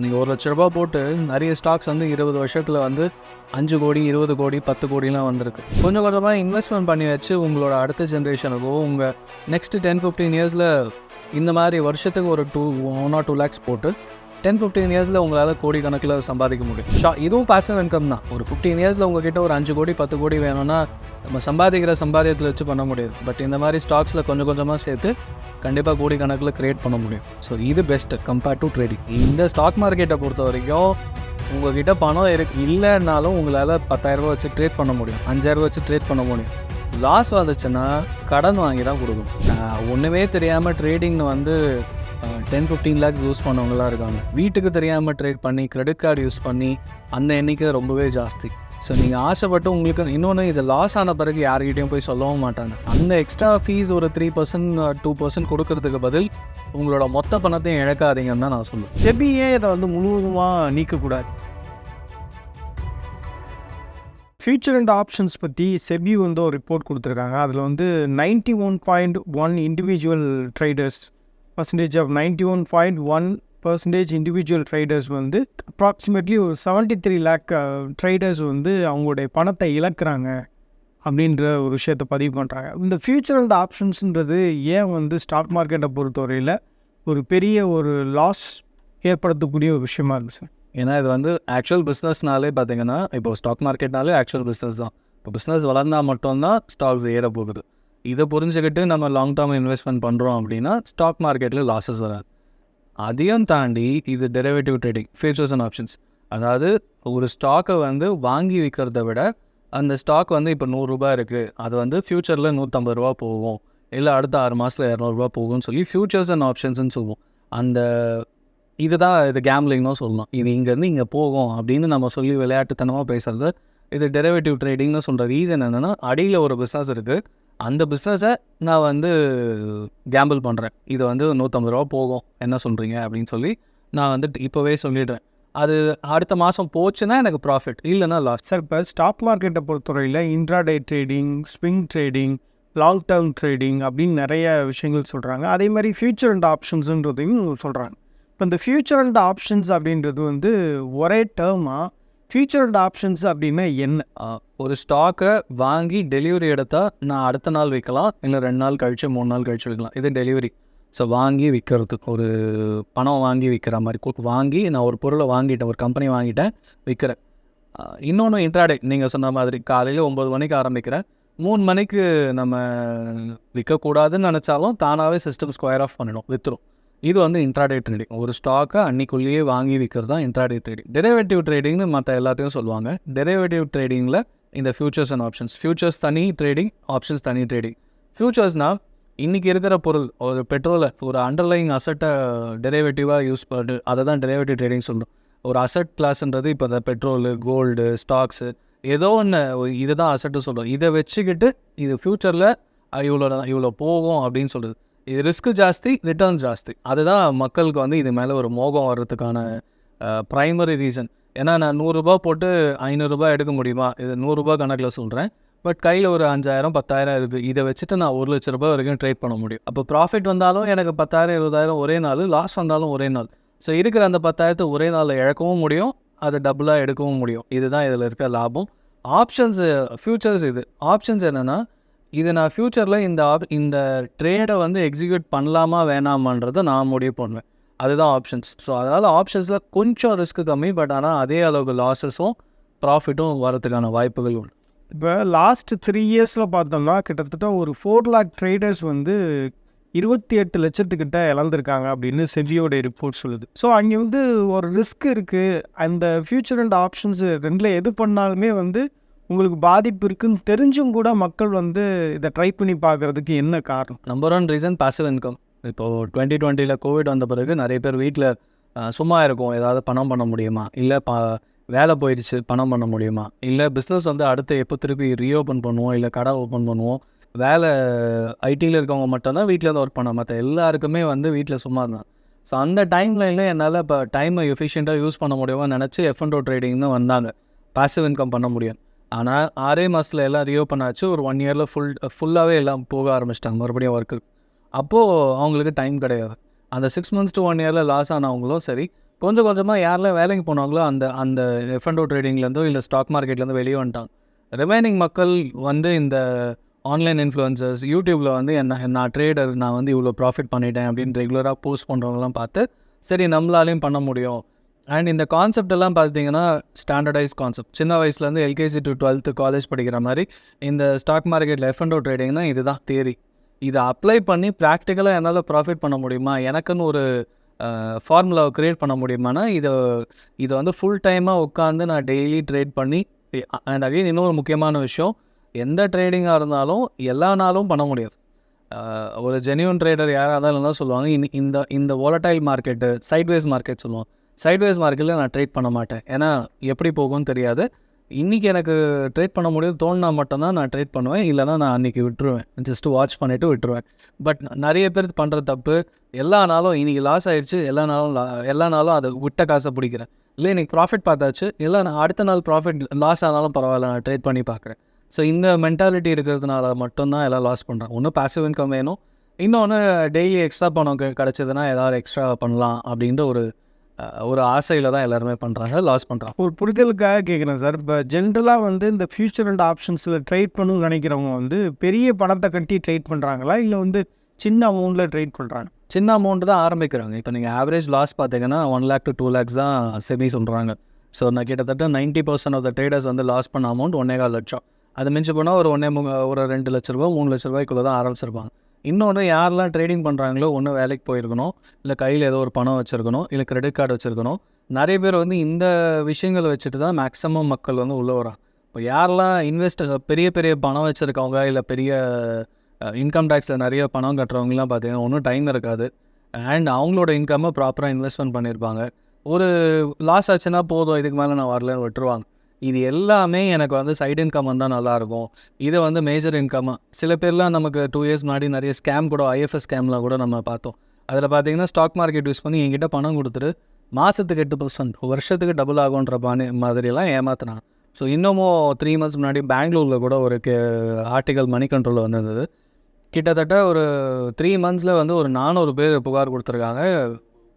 நீங்கள் ஒரு லட்ச ரூபா போட்டு நிறைய ஸ்டாக்ஸ் வந்து இருபது வருஷத்தில் வந்து அஞ்சு கோடி இருபது கோடி பத்து கோடிலாம் வந்திருக்கு. கொஞ்சம் கொஞ்சமாக இன்வெஸ்ட்மெண்ட் பண்ணி வச்சு உங்களோட அடுத்த ஜென்ரேஷனுக்கோ உங்கள் நெக்ஸ்ட் டென் ஃபிஃப்டீன் இயர்ஸில் இந்த மாதிரி வருஷத்துக்கு ஒரு two one or two lakhs போட்டு டென் ஃபிஃப்டீன் இயர்ஸில் உங்களால் கோடி கணக்கில் சம்பாதிக்க முடியும். ஷா இதுவும் பாசிவ் இன்கம் தான். ஒரு ஃபிஃப்டீன் இயர்ஸில் உங்ககிட்ட ஒரு அஞ்சு கோடி பத்து கோடி வேணும்னா நம்ம சம்பாதிக்கிற சம்பாதியத்தில் வச்சு பண்ண முடியாது. பட் இந்த மாதிரி ஸ்டாக்ஸில் கொஞ்சம் கொஞ்சமாக சேர்த்து கண்டிப்பாக கோடி கணக்கில் க்ரியேட் பண்ண முடியும். ஸோ இது பெஸ்ட்டு கம்பேர்ட் டு ட்ரேடிங் இந்த ஸ்டாக் மார்க்கெட்டை பொறுத்த வரைக்கும் உங்ககிட்ட பணம் இருக்கு இல்லைன்னாலும் உங்களால் பத்தாயிரரூபா வச்சு ட்ரேட் பண்ண முடியும். அஞ்சாயிரரூபா வச்சு ட்ரேட் பண்ண முடியும். லாஸ் வந்துச்சுன்னா கடன் வாங்கி தான் கொடுக்கணும். ஒன்றுமே தெரியாமல் ட்ரேடிங்னு வந்து டென் ஃபிஃப்டீன் லேக்ஸ் யூஸ் பண்ணவங்களாம் இருக்காங்க. வீட்டுக்கு தெரியாமல் ட்ரேட் பண்ணி கிரெடிட் கார்டு யூஸ் பண்ணி அந்த எண்ணிக்கை ரொம்பவே ஜாஸ்தி. ஸோ நீங்கள் ஆசைப்பட்டு உங்களுக்கு இன்னொன்று இது லாஸ் ஆன பிறகு யார்கிட்டையும் போய் சொல்லவும் மாட்டாங்க. அந்த எக்ஸ்ட்ரா ஃபீஸ் ஒரு த்ரீ பர்சன்ட் டூ பர்சன்ட் கொடுக்கறதுக்கு பதில் உங்களோட மொத்த பணத்தையும் இழக்காதீங்கன்னு தான் நான் சொல்லுவேன். செபியே இதை வந்து முழுவதுமாக நீக்கக்கூடாது? ஃபியூச்சர் அண்ட் ஆப்ஷன்ஸ் பற்றி செபி வந்து ஒரு ரிப்போர்ட் கொடுத்துருக்காங்க. அதில் வந்து ninety one point one individual traders percentage of ninety one point one percentage individual traders வந்து அப்ராக்சிமேட்லி ஒரு செவன்ட்டி த்ரீ லேக் ட்ரேடர்ஸ் வந்து அவங்களுடைய பணத்தை இழக்கிறாங்க அப்படின்ற ஒரு விஷயத்தை பதிவு பண்ணுறாங்க இந்த ஃபியூச்சர் அண்ட் ஆப்ஷன்ஸுன்றது ஏன் வந்து ஸ்டாக் மார்க்கெட்டை பொறுத்தவரையில் ஒரு பெரிய ஒரு லாஸ் ஏற்படுத்தக்கூடிய ஒரு விஷயமா இருக்குது சார் ஏன்னா இது வந்து ஆக்சுவல் பிஸ்னஸ்னாலே பார்த்தீங்கன்னா இப்போ ஸ்டாக் மார்க்கெட்னாலே ஆக்சுவல் பிஸ்னஸ் தான். இப்போ பிஸ்னஸ் வளர்ந்தால் மட்டும்தான் ஸ்டாக்ஸ் ஏற போகுது இதை புரிஞ்சுக்கிட்டு நம்ம லாங் டேர்ம் இன்வெஸ்ட்மெண்ட் பண்ணுறோம் அப்படின்னா ஸ்டாக் மார்க்கெட்டில் லாஸஸ் வராது. அதையும் தாண்டி இது derivative trading futures and options அதாவது ஒரு ஸ்டாக்கை வந்து வாங்கி விற்கிறத விட அந்த ஸ்டாக் வந்து இப்போ நூறுரூபா இருக்குது அது வந்து ஃப்யூச்சரில் நூற்றம்பது ரூபா போகும். இல்லை அடுத்த ஆறு மாதத்தில் இரநூறுபா போகும்னு சொல்லி ஃப்யூச்சர்ஸ் அண்ட் ஆப்ஷன்ஸ்னு சொல்லுவோம். அந்த இதுதான் இது கேம்லிங்னு சொல்லலாம் இது இங்கேருந்து இங்கே போகும் அப்படின்னு நம்ம சொல்லி விளையாட்டுத்தனமாக பேசுகிறது இது டெரிவேட்டிவ் ட்ரேடிங்னு சொல்கிற ரீசன் என்னென்னா அடியில் ஒரு பிஸ்னஸ் இருக்குது அந்த பிஸ்னஸை நான் வந்து கேம்பிள் பண்ணுறேன் இது வந்து நூற்றம்பது ரூபா போகும். என்ன சொல்கிறீங்க அப்படின்னு சொல்லி நான் வந்து இப்போவே சொல்லிடுறேன். அது அடுத்த மாதம் போச்சுன்னா எனக்கு ப்ராஃபிட் இல்லைன்னா லாஸ் சார் இப்போ ஸ்டாக் மார்க்கெட்டை பொறுத்தவரையில் intraday trading swing trading long term trading அப்படின்னு நிறைய விஷயங்கள் சொல்கிறாங்க அதே மாதிரி ஃபியூச்சர் அண்ட் ஆப்ஷன்ஸுன்றதையும் சொல்கிறாங்க இப்போ இந்த ஃபியூச்சர் அண்ட் ஆப்ஷன்ஸ் அப்படின்றது வந்து ஒரே டேர்மாக ஃபியூச்சர் அண்ட் ஆப்ஷன்ஸ் அப்படின்னா என்ன? ஒரு ஸ்டாக்கை வாங்கி டெலிவரி எடுத்தால் நான் அடுத்த நாள் விற்கலாம் இல்லை ரெண்டு நாள் கழிச்சு மூணு நாள் கழிச்சு விற்கலாம் இது டெலிவரி ஸோ வாங்கி விற்கிறது ஒரு பணம் வாங்கி விற்கிற மாதிரி வாங்கி நான் ஒரு பொருளை வாங்கிட்டேன் ஒரு கம்பெனி வாங்கிட்டேன் விற்கிறேன் இன்னொன்று இன்ட்ராடே நீங்கள் சொன்ன மாதிரி காலையில் ஒம்பது மணிக்கு ஆரம்பிக்கிறேன். மூணு மணிக்கு நம்ம விற்கக்கூடாதுன்னு நினச்சாலும் தானாகவே சிஸ்டம் ஸ்கொயர் ஆஃப் பண்ணிடும் விற்றுரும் இது வந்து இன்ட்ராடே ட்ரேடிங் ஒரு ஸ்டாக்கை அன்னைக்குள்ளேயே வாங்கி விற்கிறது தான் இன்ட்ராடே ட்ரேடிங் டெரிவேட்டிவ் ட்ரேடிங்னு மற்ற எல்லாத்தையும் சொல்லுவாங்க. டெரிவேட்டிவ் ட்ரேடிங்கில் இந்த ஃபியூச்சர்ஸ் அண்ட் ஆப்ஷன்ஸ் ஃபியூச்சர்ஸ் தனி ட்ரேடிங் ஆப்ஷன்ஸ் தனி ட்ரேடிங் ஃபியூச்சர்ஸ்னால் இன்றைக்கி இருக்கிற பொருள் ஒரு பெட்ரோலை ஒரு அண்டர்லைங் அசட்டை டெரிவேட்டிவாக யூஸ் பண்ணி அதை தான் டெரிவேட்டிவ் ட்ரேடிங் சொல்கிறோம் ஒரு அசட் கிளாஸ்ன்றது இப்போ இந்த பெட்ரோலு கோல்டு ஸ்டாக்ஸு ஏதோ ஒன்று இதை தான் அசட்டு சொல்கிறோம் இதை வச்சுக்கிட்டு இது ஃப்யூச்சரில் இவ்வளோ இவ்வளோ போகும் அப்படின்னு சொல்லுது இது ரிஸ்க்கு ஜாஸ்தி ரிட்டர்ன் ஜாஸ்தி. அதுதான் மக்களுக்கு வந்து இது மேலே ஒரு மோகம் வர்றதுக்கான ப்ரைமரி ரீசன் ஏன்னா நான் நூறுரூபா போட்டு ஐநூறுரூபா எடுக்க முடியுமா? இது நூறுரூபா கணக்கில் சொல்கிறேன் பட் கையில் ஒரு அஞ்சாயிரம் பத்தாயிரம் இருக்குது இதை வச்சுட்டு நான் ஒரு லட்ச ரூபாய் வரைக்கும் ட்ரேட் பண்ண முடியும். அப்போ ப்ராஃபிட் வந்தாலும் எனக்கு பத்தாயிரம் இருபதாயிரம் ஒரே நாள் லாஸ் வந்தாலும் ஒரே நாள். ஸோ இருக்கிற அந்த பத்தாயிரத்தை ஒரே நாளில் இழக்கவும் முடியும். அதை டபுளாக எடுக்கவும் முடியும். இதுதான் இதில் இருக்க லாபம். ஆப்ஷன்ஸு ஃப்யூச்சர்ஸ் இது. ஆப்ஷன்ஸ் என்னென்னா இது நான் ஃப்யூச்சரில் இந்த ஆப் இந்த ட்ரேடை வந்து எக்ஸிக்யூட் பண்ணலாமா வேணாமான்றதை நான் முடிவு பண்ணுவேன். அதுதான் ஆப்ஷன்ஸ் ஸோ அதனால் ஆப்ஷன்ஸில் கொஞ்சம் ரிஸ்க் கம்மி பட் ஆனால் அதே அளவுக்கு லாஸஸும் ப்ராஃபிட்டும் வரதுக்கான வாய்ப்புகள் உண்டு. இப்போ லாஸ்ட் த்ரீ இயர்ஸில் பார்த்தோம்னா கிட்டத்தட்ட ஒரு ஃபோர் லேக் ட்ரேடர்ஸ் வந்து இருபத்தி எட்டு லட்சத்துக்கிட்ட இழந்திருக்காங்க அப்படின்னு செபியோட ரிப்போர்ட் சொல்லுது. ஸோ அங்கே வந்து ஒரு ரிஸ்க் இருக்குது அந்த ஃபியூச்சர் அண்ட் ஆப்ஷன்ஸ் ரெண்டில் எது பண்ணாலுமே வந்து உங்களுக்கு பாதிப்பு இருக்குன்னு தெரிஞ்சும் கூட மக்கள் வந்து இதை ட்ரை பண்ணி பார்க்குறதுக்கு என்ன காரணம்? Number one reason passive income இப்போது டுவெண்ட்டி டுவெண்ட்டியில் கோவிட் வந்த பிறகு நிறைய பேர் வீட்டில் சும்மா இருக்கும். ஏதாவது பணம் பண்ண முடியுமா? இல்லை ப வேலை போயிடுச்சு பணம் பண்ண முடியுமா? இல்லை பிஸ்னஸ் வந்து அடுத்து எப்போ திருப்பி ரீஓப்பன் பண்ணுவோம்? இல்லை கடை ஓப்பன் பண்ணுவோம்? வேலை ஐடியில் இருக்கவங்க மட்டும்தான் வீட்டில் இருந்து ஒர்க் பண்ண மற்ற எல்லாருக்குமே வந்து வீட்டில் சும்மா இருந்தாங்க ஸோ அந்த டைம் லைனில் என்னால் இப்போ டைமை எஃபிஷியண்ட்டாக யூஸ் பண்ண முடியுமா நினச்சி எஃப் அண்ட் ட்ரேடிங்னு வந்தாங்க. பாசிவ் இன்கம் பண்ண முடியும். ஆனால் ஆறே மாதத்தில் எல்லாம் ரீஓப்பன் ஆச்சு. ஒரு ஒன் இயரில் ஃபுல் ஃபுல்லாகவே எல்லாம் போக ஆரம்பிச்சிட்டாங்க. மறுபடியும் ஒர்க்கு அப்போது அவங்களுக்கு டைம் கிடையாது. அந்த சிக்ஸ் மந்த்ஸ் டு ஒன் இயரில் லாஸ் ஆனவங்களும் சரி கொஞ்சம் கொஞ்சமாக யாரெல்லாம் வேலைக்கு போனாங்களோ அந்த அந்த எஃப் அண்ட் ஓ ட்ரேடிங்லேருந்தோ இல்லை ஸ்டாக் மார்க்கெட்லேருந்து வெளியே வந்துட்டாங்க. ரிமைனிங் மக்கள் வந்து இந்த ஆன்லைன் இன்ஃப்ளூயன்சர்ஸ் யூடியூப்பில் வந்து என்ன நான் ட்ரேடர் நான் வந்து இவ்வளோ ப்ராஃபிட் பண்ணிட்டேன் அப்படின்னு ரெகுலராக போஸ்ட் பண்ணுறவங்களாம் பார்த்து சரி நம்மளாலையும் பண்ண முடியும். அண்ட் இந்த கான்செப்ட் எல்லாம் பார்த்தீங்கன்னா ஸ்டாண்டர்டைஸ் கான்செப்ட் சின்ன வயசுலேருந்து எல்கேஜி டு டுவெல்த்து காலேஜ் படிக்கிற மாதிரி இந்த ஸ்டாக் மார்க்கெட்டில் எஃப் அண்ட் ஓ ட்ரேடிங்னா இதுதான் தேரி இதை அப்ளை பண்ணி ப்ராக்டிக்கலாக என்னால் ப்ராஃபிட் பண்ண முடியுமா? எனக்குன்னு ஒரு ஃபார்முலாவை க்ரியேட் பண்ண முடியுமானா இதை இதை வந்து ஃபுல் டைமாக உட்காந்து நான் டெய்லி ட்ரேட் பண்ணி அண்ட் அகைன் இன்னொரு முக்கியமான விஷயம் எந்த ட்ரேடிங்காக இருந்தாலும் எல்லா நாளும் பண்ண முடியாது. ஒரு ஜெனியூன் ட்ரேடர் யாராக இருந்தாலும் தான் சொல்லுவாங்க இந்த- இந்த இந்த volatile மார்க்கெட்டு சைட்வேஸ் மார்க்கெட் சொல்லுவாங்க. சைட்வேஸ் மார்க்கெட்டில் நான் ட்ரேட் பண்ண மாட்டேன். ஏன்னா எப்படி போகும்னு தெரியாது. இன்றைக்கி எனக்கு ட்ரேட் பண்ண முடியும் தோணுனா மட்டும்தான் நான் ட்ரேட் பண்ணுவேன். இல்லைனா நான் அன்றைக்கி விட்டுருவேன். ஜஸ்ட்டு வாட்ச் பண்ணிவிட்டு விட்டுருவேன். பட் நிறைய பேர் பண்ணுற தப்பு. எல்லா நாளும் இன்றைக்கி லாஸ் ஆகிடுச்சு எல்லா நாளும் எல்லா நாளும் அதை விட்ட காசை பிடிக்கிறேன். இல்லை இன்றைக்கி ப்ராஃபிட் பார்த்தாச்சு. இல்லை நான் அடுத்த நாள் ப்ராஃபிட் லாஸ் ஆனாலும் பரவாயில்ல. நான் ட்ரேட் பண்ணி பார்க்குறேன். ஸோ இந்த மென்டாலிட்டி இருக்கிறதுனால மட்டும்தான் எல்லாம் லாஸ் பண்ணுறேன் ஒன்றும் பேசிவ் இன்கம் வேணும். இன்னொன்று டெய்லி எக்ஸ்ட்ரா பணம் கிடச்சதுன்னா ஏதாவது எக்ஸ்ட்ரா பண்ணலாம் அப்படின்ற ஒரு ஒரு ஆசையில் தான் எல்லாருமே பண்ணுறாங்க லாஸ் பண்ணுறாங்க ஒரு புரிதலுக்காக கேட்குறேன் சார். இப்போ ஜென்ரலாக வந்து இந்த ஃபியூச்சர் அண்ட் ஆப்ஷன்ஸில் ட்ரேட் பண்ணணும்னு நினைக்கிறவங்க வந்து பெரிய பணத்தை கட்டி ட்ரேட் பண்ணுறாங்களா இல்லை வந்து சின்ன அமௌண்ட்டில் ட்ரேட் பண்ணுறாங்க சின்ன அமௌண்ட் தான் ஆரம்பிக்கிறாங்க. இப்போ நீங்கள் ஆவரேஜ் லாஸ் பார்த்தீங்கன்னா one lakh to two lakhs தான் செபி சொல்கிறாங்க ஸோ நான் கிட்டத்தட்ட ninety percent of the traders வந்து லாஸ் பண்ண அமௌண்ட் ஒன்னே கால் லட்சம். அது மிஞ்சி போனால் ஒரு ஒன்றே ஒரு ரெண்டு லட்ச ரூபா மூணு லட்ச ரூபாய்க்குள்ளே தான் ஆரம்பிச்சிருப்பாங்க. இன்னொன்று யாரெல்லாம் ட்ரேடிங் பண்ணுறாங்களோ ஒன்று வேலைக்கு போயிருக்கணும் இல்லை கையில் ஏதோ ஒரு பணம் வச்சுருக்கணும் இல்லை கிரெடிட் கார்டு வச்சுருக்கணும் நிறைய பேர் வந்து இந்த விஷயங்களை வச்சுட்டு தான் மேக்ஸிமம் மக்கள் வந்து உள்ளே வராங்க. இப்போ யாரெல்லாம் இன்வெஸ்ட் பெரிய பெரிய பணம் வச்சுருக்கவங்க இல்லை பெரிய இன்கம் டேக்ஸில் நிறைய பணம் கட்டுறவங்கலாம் பார்த்தீங்கன்னா ஒன்றும் டைம் இருக்காது. அண்ட் அவங்களோட இன்கம்மை ப்ராப்பராக இன்வெஸ்ட்மெண்ட் பண்ணியிருப்பாங்க ஒரு லாஸ் ஆச்சுன்னா போதும் இதுக்கு மேலே நான் வரலன்னு விட்டுருவாங்க. இது எல்லாமே எனக்கு வந்து சைடு இன்கம் வந்தால் நல்லாயிருக்கும் இதை வந்து மேஜர் இன்கம்மாக சில பேர்லாம் நமக்கு டூ இயர்ஸ் முன்னாடி நிறைய ஸ்கேம் கூட ஐஎஃப்எஸ் ஸ்கேம்லாம் கூட நம்ம பார்த்தோம். அதில் பார்த்தீங்கன்னா ஸ்டாக் மார்க்கெட் யூஸ் பண்ணி என்கிட்ட பணம் கொடுத்துட்டு மாதத்துக்கு எட்டு பர்சன்ட் வருஷத்துக்கு டபுள் ஆகுன்ற பாணி மாதிரியெல்லாம் ஏமாத்துனாங்க. ஸோ இன்னமும் த்ரீ மந்த்ஸ் முன்னாடி பெங்களூரில் கூட ஒரு கே ஆர்டிகல் மணி கண்ட்ரோலில் வந்திருந்தது. கிட்டத்தட்ட ஒரு த்ரீ மந்த்ஸில் வந்து ஒரு நானூறு பேர் புகார் கொடுத்துருக்காங்க.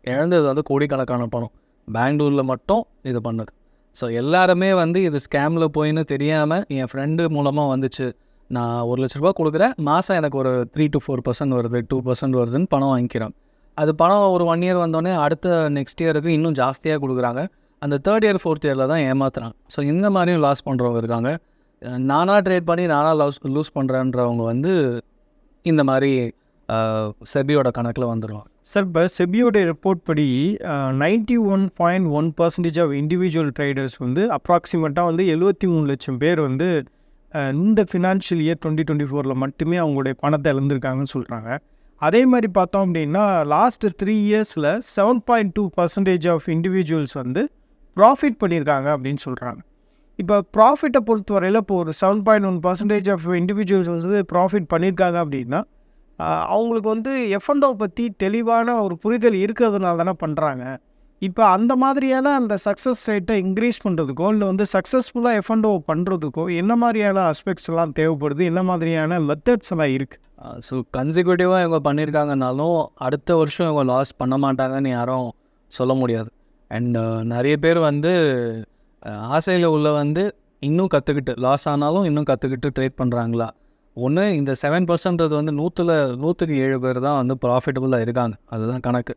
இழந்தது வந்து கோடிக்கணக்கான பணம். பெங்களூரில் மட்டும் இது பண்ணது. ஸோ எல்லாருமே வந்து இது ஸ்கேமில் போயின்னு தெரியாமல் என் ஃப்ரெண்டு மூலமாக வந்துச்சு. நான் ஒரு லட்ச ரூபா கொடுக்குறேன். மாதம் எனக்கு ஒரு த்ரீ டு ஃபோர் பர்சன்ட் வருது டூ பர்சன்ட் வருதுன்னு பணம் வாங்கிக்கிறோம். அது பணம் ஒரு ஒன் இயர் வந்தோடனே அடுத்த நெக்ஸ்ட் இயருக்கு இன்னும் ஜாஸ்தியாக கொடுக்குறாங்க. அந்த தேர்ட் இயர் ஃபோர்த் இயரில் தான் ஏமாத்துறாங்க. ஸோ இந்த மாதிரியும் லாஸ் பண்ணுறவங்க இருக்காங்க. நானாக ட்ரேட் பண்ணி நானாக லாஸ் லூஸ் பண்ணுறேன்றவங்க வந்து இந்த மாதிரி செபியோட கணக்கில் வந்துடுவாங்க சார் இப்போ செபியோட ரிப்போர்ட் படி ninety one point one percentage of individual traders வந்து அப்ராக்சிமேட்டாக வந்து எழுபத்தி மூணு லட்சம் பேர் வந்து uh, இந்த ஃபினான்ஷியல் இயர் டுவெண்ட்டி டுவெண்ட்டி ஃபோரில் மட்டுமே அவங்களுடைய பணத்தை இழந்திருக்காங்கன்னு சொல்கிறாங்க அதே மாதிரி பார்த்தோம் அப்படின்னா லாஸ்ட் த்ரீ இயர்ஸில் seven point two percentage of individuals வந்து ப்ராஃபிட் பண்ணியிருக்காங்க அப்படின்னு சொல்கிறாங்க இப்போ ப்ராஃபிட்டை பொறுத்தவரையில் இப்போ ஒரு seven point one percentage of individuals வந்து ப்ராஃபிட் பண்ணியிருக்காங்க அப்படின்னா அவங்களுக்கு வந்து எஃப்என்டோ பற்றி தெளிவான ஒரு புரிதல் இருக்கிறதுனால தானே பண்ணுறாங்க இப்போ அந்த மாதிரியான அந்த சக்ஸஸ் ரேட்டை இன்க்ரீஸ் பண்ணுறதுக்கோ இல்லை வந்து சக்ஸஸ்ஃபுல்லாக எஃப்என்டோ பண்ணுறதுக்கோ என்ன மாதிரியான அஸ்பெக்ட்ஸ் எல்லாம் தேவைப்படுது? என்ன மாதிரியான மெத்தட்ஸ் எல்லாம் இருக்குது ஸோ கன்சிக்யூட்டிவாக இவங்க பண்ணியிருக்காங்கனாலும் அடுத்த வருஷம் இவங்க லாஸ் பண்ண மாட்டாங்கன்னு யாரும் சொல்ல முடியாது. அண்ட் நிறைய பேர் வந்து ஆசையில் உள்ள வந்து இன்னும் கற்றுக்கிட்டு லாஸ் ஆனாலும் இன்னும் கற்றுக்கிட்டு ட்ரேட் பண்ணுறாங்களா ஒன்று இந்த செவன் பர்சன்ட்றது வந்து நூற்றில் நூற்றுக்கு ஏழு பேர் தான் வந்து ப்ராஃபிட்டபுளாக இருக்காங்க. அதுதான் கணக்கு.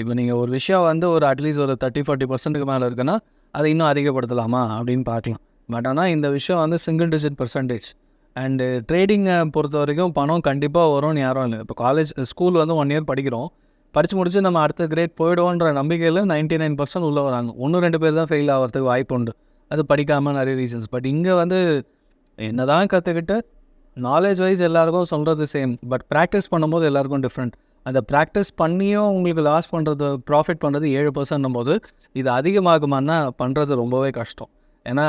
இப்போ நீங்கள் ஒரு விஷயம் வந்து ஒரு அட்லீஸ்ட் ஒரு தேர்ட்டி ஃபார்ட்டி பர்சன்ட்டுக்கு மேலே இருக்குன்னா அதை இன்னும் அதிகப்படுத்தலாமா அப்படின்னு பார்க்கலாம். பட் ஆனால் இந்த விஷயம் வந்து சிங்கிள் டிஜிட் பர்சன்டேஜ் அண்டு ட்ரேடிங்கை பொறுத்த வரைக்கும் பணம் கண்டிப்பாக வரும்னு யாரும் இல்லை. இப்போ காலேஜ் ஸ்கூல் வந்து ஒன் இயர் படிக்கிறோம். படித்து முடிச்சு நம்ம அடுத்த கிரேட் போயிடுவோன்ற நம்பிக்கையில் நைன்ட்டி நைன் பர்சன்ட் உள்ளே வராங்க. ஒன்று ரெண்டு பேர் தான் ஃபெயில் ஆகிறதுக்கு வாய்ப்பு உண்டு. அது படிக்காமல் நிறைய ரீசன்ஸ் பட் இங்கே வந்து என்ன தான் கற்றுக்கிட்டு நாலேஜ் வைஸ் எல்லாருக்கும் சொல்கிறது சேம் பட் ப்ராக்டிஸ் பண்ணும்போது எல்லாருக்கும் டிஃப்ரெண்ட் அந்த ப்ராக்டிஸ் பண்ணியும் உங்களுக்கு லாஸ் பண்ணுறது ப்ராஃபிட் பண்ணுறது ஏழு பர்சன்ட் போது இது அதிகமாகுமான்னா பண்ணுறது ரொம்பவே கஷ்டம். ஏன்னா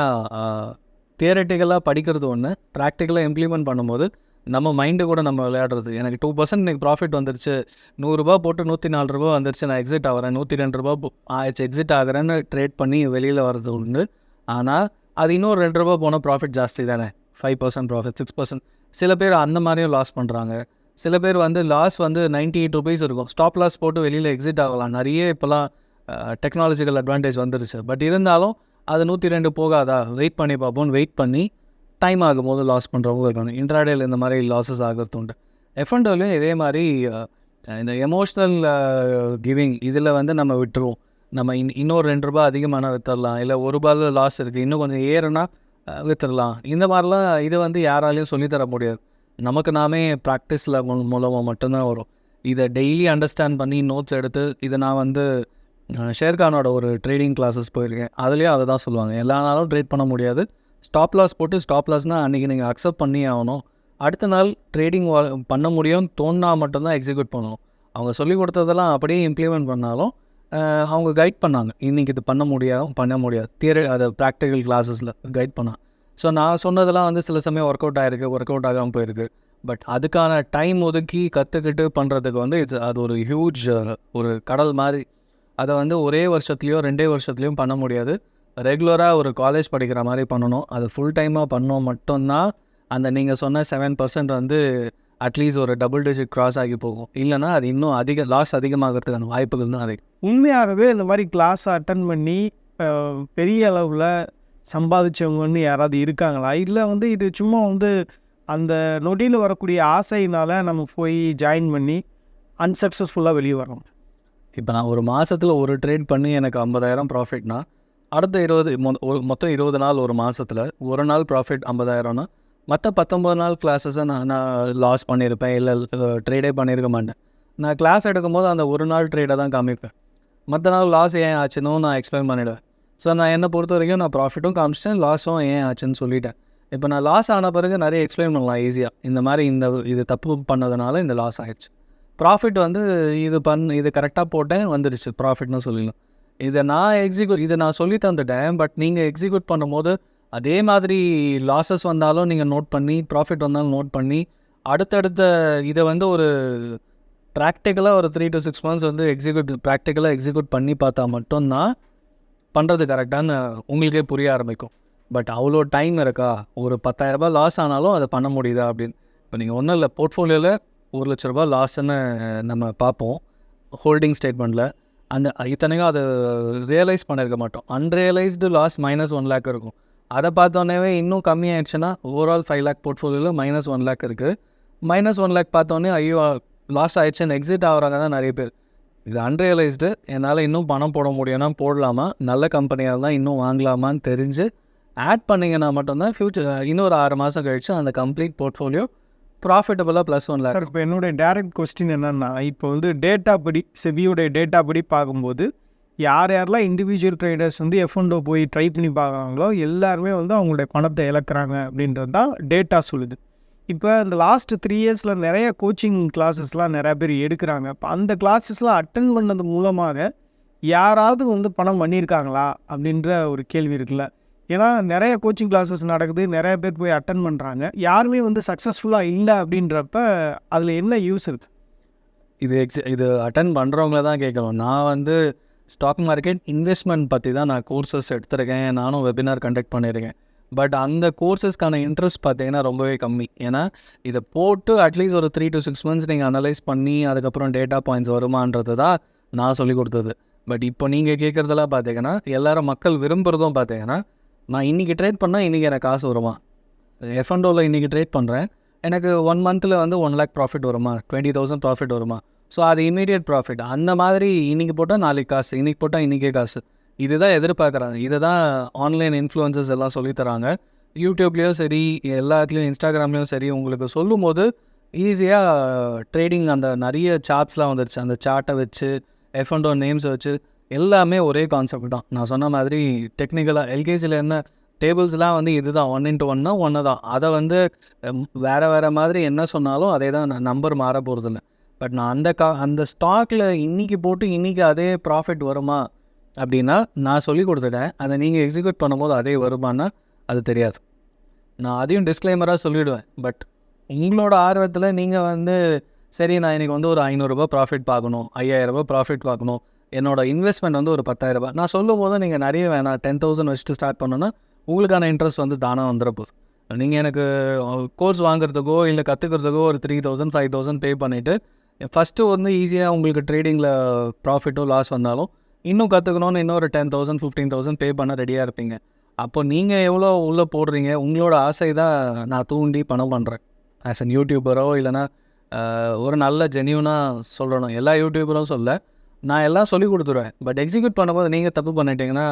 தியரட்டிக்கலாக படிக்கிறது ஒன்று ப்ராக்டிக்கலாக இம்ப்ளிமெண்ட் பண்ணும்போது நம்ம மைண்டு கூட நம்ம விளையாடுறது. எனக்கு டூ பர்சன்ட் எனக்கு ப்ராஃபிட் வந்துருச்சு. நூறுரூபா போட்டு நூற்றி நாலு ரூபா வந்துருச்சு நான் எக்ஸிட் ஆகிறேன். நூற்றி ரெண்டு ரூபா போ- ஆயிடுச்சு எக்ஸிட் ஆகிறேன்னு ட்ரேட் பண்ணி வெளியில் வர்றது உண்டு. ஆனால் அது இன்னும் ரெண்டு ரூபா போனால் ப்ராஃபிட் ஜாஸ்தி தானே. Five percent profit six percent சில பேர் அந்த மாதிரியும் லாஸ் பண்ணுறாங்க சில பேர் வந்து லாஸ் வந்து நைன்ட்டி எயிட் ருபீஸ் இருக்கும். ஸ்டாப் லாஸ் போட்டு வெளியில் எக்ஸிட் ஆகலாம். நிறைய இப்போலாம் டெக்னாலஜிக்கல் அட்வான்டேஜ் வந்துருச்சு. பட் இருந்தாலும் அது நூற்றி ரெண்டு போகாதா? வெயிட் பண்ணி பார்ப்போம்னு வெயிட் பண்ணி டைம் ஆகும்போது லாஸ் பண்ணுறவங்க இருக்காங்க இன்ட்ராடேல இந்த மாதிரி லாஸஸ் ஆகிறது உண்டு. எஃப்என்டோலையும் இதே மாதிரி இந்த எமோஷ்னல் கிவிங் இதில் வந்து நம்ம விட்டுருவோம். நம்ம இன் இன்னொரு ரெண்டு ரூபா அதிகமான வித்துடலாம். இல்லை ஒரு ரூபாயில் லாஸ் இருக்குது இன்னும் கொஞ்சம் ஏறுனா அஹ், வித்துடலாம் இந்த மாதிரிலாம் இது வந்து யாராலையும் சொல்லித்தர முடியாது. நமக்கு நாமே ப்ராக்டிஸில் மூலமாக மட்டும்தான் வரும். இதை டெய்லி அண்டர்ஸ்டாண்ட் பண்ணி நோட்ஸ் எடுத்து இதை நான் வந்து ஷேர்கானோட ஒரு ட்ரேடிங் கிளாஸஸ் போயிருக்கேன். அதுலேயும் அதை தான் சொல்லுவாங்க. எல்லா நாளும் ட்ரேட் பண்ண முடியாது. ஸ்டாப் லாஸ் போட்டு ஸ்டாப் லாஸ்னால் அன்றைக்கி நீங்கள் அக்செப்ட் பண்ணி ஆகணும். அடுத்த நாள் ட்ரேடிங் பண்ண முடியும் தோணுனா மட்டும்தான் எக்ஸிக்யூட் பண்ணணும். அவங்க சொல்லி கொடுத்ததெல்லாம் அப்படியே இம்ப்ளிமெண்ட் பண்ணாலும் அவங்க கைட் பண்ணாங்க. இன்றைக்கி இது பண்ண முடியாது பண்ண முடியாது. தியரி அதை ப்ராக்டிக்கல் கிளாஸஸில் கைட் பண்ணாங்க ஸோ நான் சொன்னதெல்லாம் வந்து சில சமயம் ஒர்க் அவுட் ஆகிருக்கு ஒர்க் அவுட் ஆகாமல் போயிருக்கு. பட் அதுக்கான டைம் ஒதுக்கி கற்றுக்கிட்டு பண்ணுறதுக்கு வந்து இட்ஸ் அது ஒரு ஹியூஜ் ஒரு கடல் மாதிரி. அதை வந்து ஒரே வருஷத்துலேயோ ரெண்டே வருஷத்துலேயும் பண்ண முடியாது. ரெகுலராக ஒரு காலேஜ் படிக்கிற மாதிரி பண்ணணும். அது ஃபுல் டைமாக பண்ணோம் மட்டும்தான். அந்த நீங்கள் சொன்ன செவன் பர்சன்ட் வந்து அட்லீஸ்ட் ஒரு டபுள் டிஜிட் கிராஸ் ஆகி போகும். இல்லைனா அது இன்னும் அதிக லாஸ் அதிகமாகிறதுக்கான வாய்ப்புகள் தான் அதிகம். உண்மையாகவே இந்த மாதிரி கிளாஸ் அட்டன் பண்ணி பெரிய அளவில் சம்பாதிச்சவங்கன்னு யாராவது இருக்காங்களா? இல்லை வந்து இது சும்மா வந்து அந்த நொடியில் வரக்கூடிய ஆசையினால் நம்ம போய் ஜாயின் பண்ணி அன்சக்ஸஸ்ஃபுல்லாக வெளியே வரோம் இப்போ நான் ஒரு மாதத்தில் ஒரு ட்ரேட் பண்ணி எனக்கு ஐம்பதாயிரம் ப்ராஃபிட்னா அடுத்த இருபது மொ- ஒரு மொத்தம் இருபது நாள் ஒரு மாதத்தில் ஒரு நாள் ப்ராஃபிட் ஐம்பதாயிரம்னா மற்ற பத்தொம்பது நாள் கிளாஸஸை நான் நான் லாஸ் பண்ணியிருப்பேன். இல்லை ட்ரேடே பண்ணியிருக்க மாட்டேன். நான் கிளாஸ் எடுக்கும்போது அந்த ஒரு நாள் ட்ரேடை தான் காமிப்பேன். மற்ற நாள் லாஸ் ஏன் ஆச்சுன்னு நான் எக்ஸ்பிளைன் பண்ணிவிடுவேன் ஸோ நான் என்னை பொறுத்த வரைக்கும் நான் ப்ராஃபிட்டும் காமிச்சிட்டேன் லாஸும் ஏன் ஆச்சுன்னு சொல்லிட்டேன். இப்போ நான் லாஸ் ஆன பிறகு நிறைய எக்ஸ்பிளைன் பண்ணலாம் ஈஸியாக இந்த மாதிரி இந்த இது தப்பு பண்ணதுனால இந்த லாஸ் ஆகிடுச்சு ப்ராஃபிட் வந்து இது பண் இது கரெக்டாக போட்டேன் வந்துடுச்சு. ப்ராஃபிட்னு சொல்லிடலாம். இதை நான் எக்ஸிக்யூட் இதை நான் சொல்லி தந்துட்டேன் பட் நீங்கள் எக்ஸிக்யூட் பண்ணும்போது அதே மாதிரி லாஸஸ் வந்தாலும் நீங்கள் நோட் பண்ணி ப்ராஃபிட் வந்தாலும் நோட் பண்ணி அடுத்தடுத்த இதை வந்து ஒரு ப்ராக்டிக்கலாக ஒரு த்ரீ டு சிக்ஸ் மந்த்ஸ் வந்து எக்ஸிக்யூட் ப்ராக்டிக்கலாக எக்ஸிக்யூட் பண்ணி பார்த்தா மட்டும்தான் பண்ணுறது கரெக்டான உங்களுக்கே புரிய ஆரம்பிக்கும். பட் அவ்வளோ டைம் இருக்கா? ஒரு பத்தாயிரரூபா லாஸ் ஆனாலும் அதை பண்ண முடியுதா அப்படின்னு? இப்போ நீங்கள் ஒன்றும் இல்லை போர்ட்ஃபோலியோவில் ஒரு லட்ச ரூபா லாஸ்ன்னு நம்ம பார்ப்போம். ஹோல்டிங் ஸ்டேட்மெண்ட்டில் அந்த இத்தனைக்கும் அதை ரியலைஸ் பண்ணியிருக்க மாட்டோம். Unrealised loss minus one lakh இருக்கும். அதை பார்த்தோன்னே இன்னும் கம்மியாயிடுச்சுன்னா ஓவரால் ஃபைவ் லேக் போர்ட்ஃபோலியோவில் மைனஸ் ஒன் லேக் இருக்குது மைனஸ் ஒன் லேக் பார்த்தோன்னே ஐயோ லாஸ் ஆகிடுச்சுன்னு எக்ஸிட் ஆகிறாங்க தான் நிறைய பேர். இது அன்ரியலைஸ்டு என்னால் இன்னும் பணம் போட முடியும்னா போடலாமா? நல்ல கம்பெனியாக இருந்தால் இன்னும் வாங்கலாமான்னு தெரிஞ்சு ஆட் பண்ணிங்கன்னா மட்டும்தான் ஃப்யூச்சர் இன்னொரு ஆறு மாதம் கழிச்சு அந்த கம்ப்ளீட் போர்ட்ஃபோலியோ ப்ராஃபிட்டபுளாக ப்ளஸ் ஒன் லேக் இப்போ என்னுடைய டேரக்ட் கொஸ்டின் என்னென்னா இப்போ வந்து டேட்டா படி செபியோடைய டேட்டா படி பார்க்கும்போது யார் யாரெல்லாம் இண்டிவிஜுவல் ட்ரேடர்ஸ் வந்து எஃப்என்டோ போய் ட்ரை பண்ணி பார்க்குறாங்களோ எல்லாருமே வந்து அவங்களுடைய பணத்தை இழக்கிறாங்க அப்படின்றது தான் டேட்டா சொல்லுது. இப்போ இந்த லாஸ்ட் த்ரீ இயர்ஸில் நிறைய கோச்சிங் கிளாஸஸ்லாம் நிறையா பேர் எடுக்கிறாங்க. இப்போ அந்த கிளாஸஸ்லாம் அட்டன் பண்ணது மூலமாக யாராவது வந்து பணம் பண்ணியிருக்காங்களா அப்படின்ற ஒரு கேள்வி இருக்குல்ல. ஏன்னா நிறைய கோச்சிங் கிளாஸஸ் நடக்குது நிறைய பேர் போய் அட்டன் பண்ணுறாங்க யாருமே வந்து சக்ஸஸ்ஃபுல்லாக இல்லை அப்படின்றப்ப அதில் என்ன யூஸ் இருக்குது இது எக்ஸ் இது அட்டன் பண்ணுறவங்கள தான் கேட்கணும். நான் வந்து ஸ்டாக் மார்க்கெட் இன்வெஸ்ட்மெண்ட் பற்றி தான் நான் கோர்சஸ் எடுத்திருக்கேன். நானும் வெபினார் கண்டக்ட் பண்ணியிருக்கேன். பட் அந்த கோர்சஸ்க்கான இன்ட்ரெஸ்ட் பார்த்தீங்கன்னா ரொம்பவே கம்மி. ஏன்னா இதை போட்டு அட்லீஸ்ட் ஒரு த்ரீ டு சிக்ஸ் மந்த்ஸ் நீங்கள் அனலைஸ் பண்ணி அதுக்கப்புறம் டேட்டா பாயிண்ட்ஸ் வருமானது தான் நான் சொல்லி கொடுத்தது. பட் இப்போ நீங்கள் கேட்குறதெல்லாம் பார்த்தீங்கன்னா எல்லாரும் மக்கள் விரும்புகிறதும் பார்த்தீங்கன்னா நான் இன்றைக்கி ட்ரேட் பண்ணால் இன்றைக்கி எனக்கு காசு வருமா? எஃப்என்டோவில் இன்றைக்கி ட்ரேட் பண்ணுறேன் எனக்கு ஒன் மந்தில் வந்து ஒன் லேக் ப்ராஃபிட் வருமா? டுவெண்ட்டி தௌசண்ட் ப்ராஃபிட் வருமா? ஸோ அது இமீடியட் ப்ராஃபிட் அந்த மாதிரி இன்றைக்கி போட்டால் நாளைக்கு காசு இன்றைக்கி போட்டால் இன்றைக்கே காசு. இதுதான் எதிர்பார்க்குறாங்க. இதை தான் ஆன்லைன் இன்ஃப்ளூயன்சஸ் எல்லாம் சொல்லித் தராங்க. யூடியூப்லேயும் சரி எல்லாத்துலேயும் இன்ஸ்டாகிராம்லேயும் சரி உங்களுக்கு சொல்லும்போது ஈஸியாக ட்ரேடிங் அந்த நிறைய சார்ட்ஸ்லாம் வந்துருச்சு. அந்த சார்ட்டை வச்சு எஃப் அண்ட் நேம்ஸை வச்சு எல்லாமே ஒரே கான்செப்ட் தான். நான் சொன்ன மாதிரி டெக்னிக்கலாக எல்கேஜியில் என்ன டேபிள்ஸ்லாம் வந்து இதுதான் ஒன் இன்ட்டு ஒன்னா ஒன்று தான் அதை வந்து வேறு வேறு மாதிரி என்ன சொன்னாலும் அதே தான் நம்பர் மாற போகிறதில்ல பட் நான் அந்த கா அந்த ஸ்டாக்கில் இன்றைக்கி போட்டு இன்றைக்கி அதே ப்ராஃபிட் வருமா அப்படின்னா நான் சொல்லி கொடுத்துட்டேன். அதை நீங்கள் எக்ஸிக்யூட் பண்ணும்போது அதே வருமானா அது தெரியாது. நான் அதையும் டிஸ்க்ளைமராக சொல்லிவிடுவேன் பட் உங்களோட ஆர்வத்தில் நீங்கள் வந்து சரி நான் இன்றைக்கி வந்து ஒரு ஐநூறுரூபா ப்ராஃபிட் பார்க்கணும் ஐயாயிரரூபா ப்ராஃபிட் பார்க்கணும். என்னோட இன்வெஸ்ட்மெண்ட் வந்து ஒரு பத்தாயிரரூபா நான் சொல்லும் போது நீங்கள் நிறைய வேணாம் டென் தௌசண்ட் வச்சுட்டு ஸ்டார்ட் பண்ணோன்னா உங்களுக்கான இன்ட்ரெஸ்ட் வந்து தானாக வந்துட போகுது. நீங்கள் எனக்கு கோர்ஸ் வாங்குறதுக்கோ இல்லை கற்றுக்கிறதுக்கோ ஒரு three thousand five thousand pay பண்ணிவிட்டு ஃபஸ்ட்டு வந்து ஈஸியாக உங்களுக்கு ட்ரேடிங்கில் ப்ராஃபிட்டோ லாஸ் வந்தாலும் இன்னும் கற்றுக்கணும்னு இன்னொரு ten thousand fifteen thousand pay பண்ண ரெடியாக இருப்பீங்க. அப்போ நீங்கள் எவ்வளோ உள்ளே போடுறீங்க உங்களோட ஆசை தான் நான் தூண்டி பணம் பண்ணுறேன் ஆஸ் அன் யூடியூபரோ இல்லைனா ஒரு நல்ல ஜென்யூனாக சொல்லணும். எல்லா யூடியூபரும் சொல்ல நான் எல்லாம் சொல்லி கொடுத்துருவேன். பட் எக்ஸிக்யூட் பண்ணும்போது நீங்கள் தப்பு பண்ணிட்டீங்கன்னா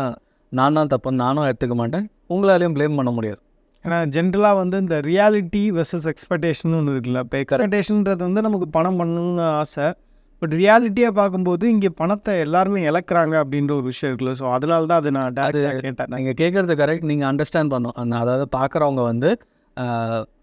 நான் தான் தப்புன்னு நானும் எடுத்துக்க மாட்டேன். உங்களாலையும் ப்ளேம் பண்ண முடியாது. ஏன்னா ஜென்ரலாக வந்து இந்த ரியாலிட்டி வெர்சஸ் எக்ஸ்பெக்டேஷன் ஒன்று இருக்குல்ல. இப்போ எக்ஸ்பெக்டேஷன்ன்றது வந்து நமக்கு பணம் பண்ணணும்னு ஆசை. பட் ரியாலிட்டியாக பார்க்கும்போது இங்கே பணத்தை எல்லாருமே இழக்கிறாங்க அப்படின்ற ஒரு விஷயம் இருக்குல்ல. ஸோ அதனால தான் அதை நான் டேரெக்டாக கேட்டேன். நீங்கள் கேட்குறது கரெக்ட் நீங்கள் அண்டர்ஸ்டாண்ட் அந்த- அதாவது பார்க்குறவங்க வந்து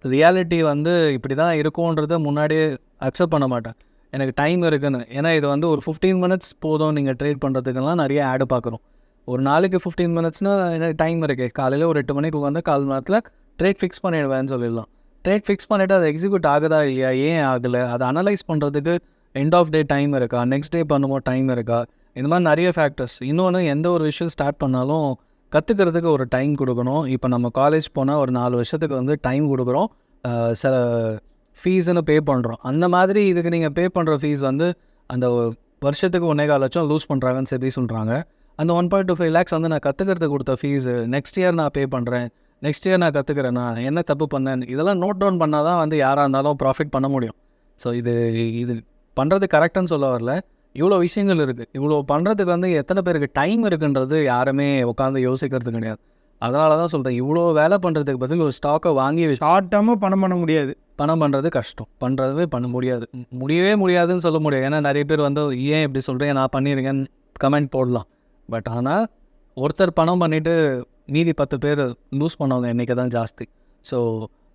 ரியாலிட்டி வந்து இப்படி தான் இருக்கும்ன்றத முன்னாடியே அக்செப்ட் பண்ண மாட்டேன். எனக்கு டைம் இருக்குன்னு. ஏன்னா இது வந்து ஒரு ஃபிஃப்டீன் மினிட்ஸ் போதும் நீங்கள் ட்ரேட் பண்ணுறதுக்கெல்லாம் நிறைய ஆடு பார்க்குறோம் ஒரு நாளைக்கு ஃபிஃப்டீன் மினிட்ஸ்னால் எனக்கு டைம் இருக்குது காலையில் ஒரு எட்டு மணிக்கு உட்காந்து கால் மணி நேரத்தில் ட்ரேட் ஃபிக்ஸ் பண்ணிடுவேன்னு சொல்லிடலாம். ட்ரேட் ஃபிக்ஸ் பண்ணிவிட்டு அது எக்ஸிக்யூட் ஆகுதா இல்லையா? ஏன் ஆகலை? அதை அனலைஸ் பண்ணுறதுக்கு எண்ட் ஆஃப் டே டைம் இருக்கா? நெக்ஸ்ட் டே பண்ணும்போது டைம் இருக்கா? இந்த மாதிரி நிறைய ஃபேக்டர்ஸ் இன்னொன்று எந்த ஒரு விஷயம் ஸ்டார்ட் பண்ணாலும் கற்றுக்கிறதுக்கு ஒரு டைம் கொடுக்கணும். இப்போ நம்ம காலேஜ் போனால் ஒரு நாலு வருஷத்துக்கு வந்து டைம் கொடுக்குறோம். சில ஃபீஸுன்னு பே பண்ணுறோம் அந்த மாதிரி இதுக்கு நீங்கள் பே பண்ணுற ஃபீஸ் வந்து அந்த வருஷத்துக்கு ஒன்றே கால் லட்சம் லூஸ் பண்ணுறாங்கன்னு சொல்லி சொல்கிறாங்க அந்த one point two five lakhs வந்து நான் கற்றுக்கிறதுக்கு கொடுத்த ஃபீஸு நெக்ஸ்ட் இயர் நான் பே பண்ணுறேன் நெக்ஸ்ட் இயர் நான் கற்றுக்கிறேன் நான் என்ன தப்பு பண்ணேன் இதெல்லாம் நோட் டவுன் பண்ணால் தான் வந்து யாராக இருந்தாலும் ப்ராஃபிட் பண்ண முடியும். ஸோ இது இது பண்ணுறது கரெக்டுன்னு சொல்ல வரல. இவ்வளோ விஷயங்கள் இருக்குது இவ்வளோ பண்ணுறதுக்கு வந்து எத்தனை பேருக்கு டைம் இருக்குன்றது யாருமே உட்காந்து யோசிக்கிறது கிடையாது. அதனால தான் சொல்கிறேன் இவ்வளோ வேலை பண்ணுறதுக்கு பதில் ஒரு ஸ்டாக்கை வாங்கி ஷார்ட் டேர்மாக பணம் பண்ண முடியாது. பணம் பண்ணுறது கஷ்டம். பண்ணுறதுவே பண்ண முடியாது. முடியவே முடியாதுன்னு சொல்ல முடியாது. ஏன்னா நிறைய பேர் வந்து ஏன் இப்படி சொல்கிறேன் நான் பண்ணியிருக்கேன்னு கமெண்ட் போடலாம். பட் ஆனால் ஒருத்தர் பணம் பண்ணிவிட்டு மீதி பத்து பேர் லூஸ் பண்ணவங்க இன்றைக்கி தான் ஜாஸ்தி. ஸோ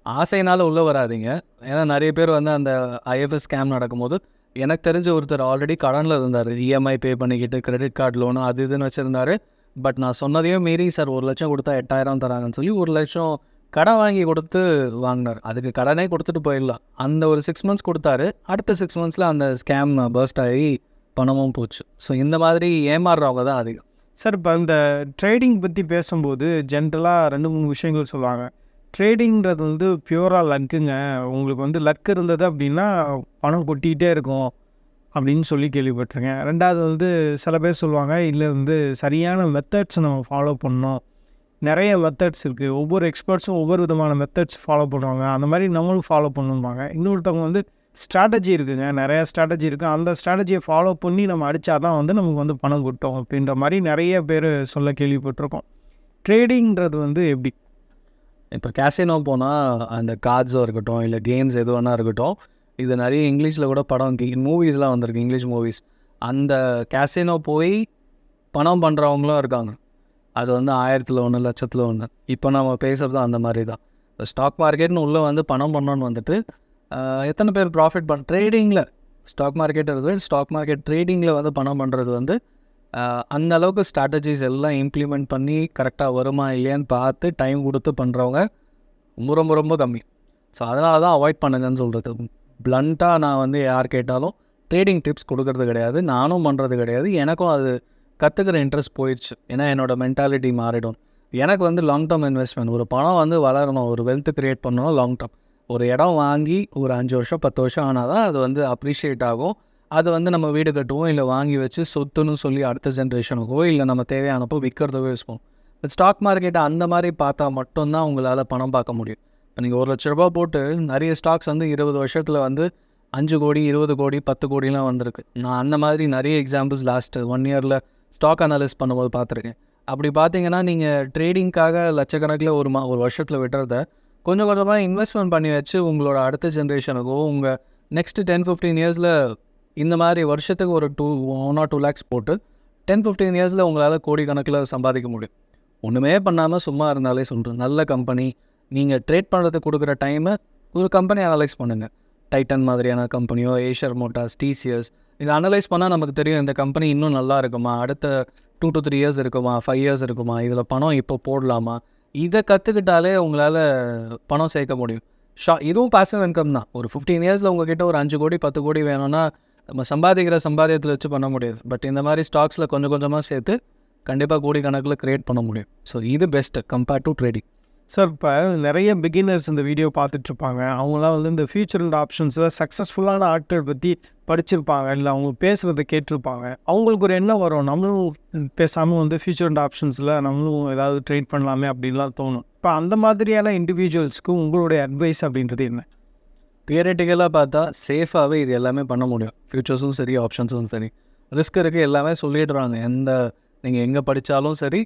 ஆசைனால் உள்ளே வராதீங்க. ஏன்னா நிறைய பேர் வந்து அந்த ஐஎஃப்எஸ் ஸ்கேம் நடக்கும்போது எனக்கு தெரிஞ்ச ஒருத்தர் ஆல்ரெடி கடனில் இருந்தார். இஎம்ஐ பே பண்ணிக்கிட்டு கிரெடிட் கார்டு லோனு அது இதுன்னு வச்சுருந்தாரு. பட் நான் சொன்னதையும் மீறி சார் ஒரு லட்சம் கொடுத்தா எட்டாயிரம் தராங்கன்னு சொல்லி ஒரு லட்சம் கடன் வாங்கி கொடுத்து வாங்கினார். அதுக்கு கடனே கொடுத்துட்டு போயிடலாம். அந்த ஒரு சிக்ஸ் மந்த்ஸ் கொடுத்தாரு. அடுத்த சிக்ஸ் மந்த்ஸில் அந்த ஸ்கேம் பர்ஸ்ட் ஆகி பணமும் போச்சு. ஸோ இந்த மாதிரி ஏமாறுறவங்க தான் அதிகம். சார் இப்போ அந்த ட்ரேடிங் பற்றி பேசும்போது ஜென்ரலாக ரெண்டு மூணு விஷயங்கள் சொல்லுவாங்க. ட்ரேடிங்கிறது வந்து பியூராக லக்குங்க உங்களுக்கு வந்து லக் இருந்தது அப்படின்னா பணம் கொட்டிக்கிட்டே இருக்கும் அப்படின்னு சொல்லி கேள்விப்பட்டிருக்கேன். ரெண்டாவது வந்து சில பேர் சொல்லுவாங்க இல்லை வந்து சரியான மெத்தட்ஸ் நம்ம ஃபாலோ பண்ணோம் நிறைய மெத்தட்ஸ் இருக்குது ஒவ்வொரு எக்ஸ்பர்ட்ஸும் ஒவ்வொரு விதமான மெத்தட்ஸ் ஃபாலோ பண்ணுவாங்க. அந்த மாதிரி நம்மளும் ஃபாலோ பண்ணுவாங்க இன்னொருத்தவங்க வந்து ஸ்ட்ராட்டஜி இருக்குங்க. நிறையா ஸ்ட்ராட்டஜி இருக்குது அந்த ஸ்ட்ராட்டஜியை ஃபாலோ பண்ணி நம்ம அடித்தா தான் வந்து நமக்கு வந்து பணம் கொடுத்தோம் அப்படின்ற மாதிரி நிறைய பேர் சொல்ல கேள்விப்பட்டிருக்கோம். ட்ரேடிங்கிறது வந்து எப்படி? இப்போ கேசினோ போனால் அந்த கார்ட்ஸோ இருக்கட்டும் இல்லை கேம்ஸ் எது வேணா இருக்கட்டும் இது நிறைய இங்கிலீஷில் கூட படம் மூவிஸ்லாம் வந்திருக்கு இங்கிலீஷ் மூவிஸ் அந்த கேசினோ போய் பணம் பண்ணுறவங்களும் இருக்காங்க. அது வந்து ஆயிரத்தில் ஒன்று லட்சத்தில் ஒன்று இப்போ நம்ம பேசுகிறது அந்த மாதிரி தான். ஸ்டாக் மார்க்கெட்னு உள்ளே வந்து பணம் பண்ணோன்னு வந்துட்டு எத்தனை பேர் ப்ராஃபிட் பண்ண ட்ரேடிங்கில் ஸ்டாக் மார்க்கெட் இருக்குது ஸ்டாக் மார்க்கெட் ட்ரேடிங்கில் வந்து பணம் பண்ணுறது வந்து அந்த அளவுக்கு ஸ்ட்ராட்டஜிஸ் எல்லாம் இம்ப்ளிமெண்ட் பண்ணி கரெக்டாக வருமா இல்லையான்னு பார்த்து டைம் கொடுத்து பண்ணுறவங்க ரொம்ப ரொம்ப ரொம்ப கம்மி. ஸோ அதனால தான் அவாய்ட் பண்ணுங்கன்னு சொல்கிறது பிளண்ட்டாக நான் வந்து யார் கேட்டாலும் ட்ரேடிங் டிப்ஸ் கொடுக்கறது கிடையாது நானும் பண்ணுறது கிடையாது எனக்கும் அது கற்றுக்கிற இன்ட்ரெஸ்ட் போயிடுச்சு ஏன்னா என்னோடய மென்டாலிட்டி மாறிடும். எனக்கு வந்து லாங் டேர்ம் இன்வெஸ்ட்மெண்ட் ஒரு பணம் வந்து வளரணும் ஒரு வெல்த் க்ரியேட் பண்ணணும் லாங் டேர்ம் ஒரு இடம் வாங்கி ஒரு அஞ்சு வருஷம் பத்து வருஷம் ஆனால் தான் அது வந்து அப்ரிஷியேட் ஆகும். அது வந்து நம்ம வீடு கட்டுவோம் இல்லை வாங்கி வச்சு சொத்துன்னு சொல்லி அடுத்த ஜென்ரேஷனுக்கோ இல்லை நம்ம தேவையானப்போ விற்கிறதுக்கோ யூஸ் பண்ணுவோம். பட் ஸ்டாக் மார்க்கெட்டை அந்த மாதிரி பார்த்தா மட்டும்தான் உங்களால் பணம் பார்க்க முடியும். இப்போ நீங்கள் ஒரு லட்ச ரூபா போட்டு நிறைய ஸ்டாக்ஸ் வந்து இருபது வருஷத்தில் வந்து அஞ்சு கோடி இருபது கோடி பத்து கோடிலாம் வந்திருக்கு. நான் அந்த மாதிரி நிறைய எக்ஸாம்பிள்ஸ் லாஸ்ட்டு ஒன் இயரில் ஸ்டாக் அனாலிஸ் பண்ணும்போது பார்த்துருக்கேன். அப்படி பார்த்தீங்கன்னா நீங்கள் ட்ரேடிங்க்காக லட்சக்கணக்கில் ஒரு மா ஒரு வருஷத்தில் விட்டுறத கொஞ்சம் கொஞ்சமாக இன்வெஸ்ட்மெண்ட் பண்ணி வச்சு உங்களோட அடுத்த ஜென்ரேஷனுக்கோ உங்கள் நெக்ஸ்ட்டு டென் ஃபிஃப்டீன் இயர்ஸில் இந்த மாதிரி வருஷத்துக்கு ஒரு two one or two lakhs போட்டு டென் ஃபிஃப்டீன் இயர்ஸில் உங்களால் கோடிக்கணக்கில் சம்பாதிக்க முடியும். ஒன்றுமே பண்ணாமல் சும்மா இருந்தாலே சொல்கிறேன் நல்ல கம்பெனி நீங்கள் ட்ரேட் பண்ணுறதுக்கு கொடுக்குற டைமை ஒரு கம்பெனி அனலைஸ் பண்ணுங்கள் டைட்டன் மாதிரியான கம்பெனியோ ஏஷியர் மோட்டார்ஸ் டிசிஎஸ் இதை அனலைஸ் பண்ணால் நமக்கு தெரியும் இந்த கம்பெனி இன்னும் நல்லா இருக்குமா? அடுத்த டூ டு த்ரீ இயர்ஸ் இருக்குமா? ஃபைவ் இயர்ஸ் இருக்குமா? இதில் பணம் இப்போ போடலாமா? இதை கற்றுக்கிட்டாலே உங்களால் பணம் சேர்க்க முடியும். ஷா இதுவும் பாசிவ் இன்கம் தான். ஒரு ஃபிஃப்டீன் இயர்ஸில் உங்ககிட்ட ஒரு அஞ்சு கோடி பத்து கோடி வேணும்னா நம்ம சம்பாதிக்கிற சம்பாதியத்தில் வச்சு பண்ண முடியாது. பட் இந்த மாதிரி ஸ்டாக்ஸில் கொஞ்சம் கொஞ்சமாக சேர்த்து கண்டிப்பாக கோடி கணக்கில் க்ரியேட் பண்ண முடியும். ஸோ இது best compared to trading sir இப்போ நிறைய பிகினர்ஸ் இந்த வீடியோ பார்த்துட்ருப்பாங்க. அவங்களாம் வந்து இந்த ஃபியூச்சர் அண்ட் ஆப்ஷன்ஸில் சக்ஸஸ்ஃபுல்லான ஆட்கள் பற்றி படிச்சிருப்பாங்க. இல்லை அவங்க பேசுகிறத கேட்டிருப்பாங்க. அவங்களுக்கு ஒரு என்ன வரும். நம்மளும் பேசாமல் வந்து ஃபியூச்சர் அண்ட் ஆப்ஷன்ஸில் நம்மளும் ஏதாவது ட்ரேட் பண்ணலாமே அப்படின்லாம் தோணும். இப்போ அந்த மாதிரியான இண்டிவிஜுவல்ஸ்க்கு உங்களுடைய அட்வைஸ் அப்படின்றது என்ன? தியரட்டிக்கலாக பார்த்தா சேஃபாகவே இது எல்லாமே பண்ண முடியும். ஃபியூச்சர்ஸும் சரி ஆப்ஷன்ஸும் சரி. ரிஸ்க் இருக்குது எல்லாமே சொல்லிடுறாங்க. எந்த நீங்கள் எங்கே படித்தாலும் சரி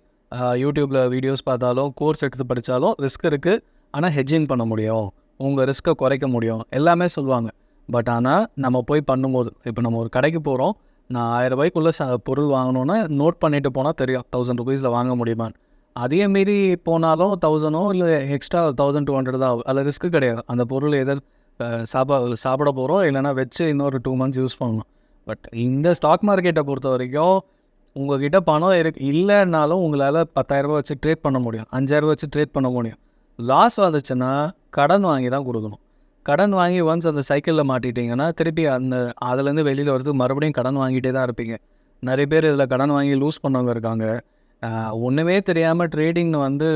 யூடியூப்பில் வீடியோஸ் பார்த்தாலும் கோர்ஸ் எடுத்து படித்தாலும் ரிஸ்க் இருக்குது ஆனால் ஹெட்ஜிங் பண்ண முடியும். உங்கள் ரிஸ்க்கை குறைக்க முடியும். எல்லாமே சொல்லுவாங்க. பட் ஆனால் நம்ம போய் பண்ணும்போது இப்போ நம்ம ஒரு கடைக்கு போகிறோம் நான் ஆயிரம் ரூபாய்க்குள்ளே ச பொருள் வாங்கணுன்னா நோட் பண்ணிட்டு போனால் தெரியும். தௌசண்ட் ருபீஸில் வாங்க முடியுமான்னு. அதே மீறி போனாலும் தௌசண்டோ இல்லை எக்ஸ்ட்ரா தௌசண்ட் டூ ஹண்ட்ரட் தான். ஆகும் அதில் ரிஸ்க்கு கிடையாது. அந்த பொருள் எதிர் சாப்பா சாப்பிட போகிறோம் இல்லைனா வச்சு இன்னொரு டூ மந்த்ஸ் யூஸ் பண்ணணும். பட் இந்த ஸ்டாக் மார்க்கெட்டை பொறுத்த வரைக்கும் உங்ககிட்ட பணம் இருக்கு இல்லைன்னாலும் உங்களால் பத்தாயிரரூபா வச்சு ட்ரேட் பண்ண முடியும். அஞ்சாயிரரூபா வச்சு ட்ரேட் பண்ண முடியும். லாஸ் வந்துச்சுன்னா கடன் வாங்கி தான் கொடுக்கணும். கடன் வாங்கி ஒன்ஸ் அந்த சைக்கிளில் மாட்டிட்டீங்கன்னா திருப்பி அந்த அதுலேருந்து வெளியில் வரதுக்கு மறுபடியும் கடன் வாங்கிட்டே தான் இருப்பீங்க. நிறைய பேர் இதில் கடன் வாங்கி லூஸ் பண்ணவங்க இருக்காங்க. ஒன்றுமே தெரியாமல் ட்ரேடிங்னு வந்து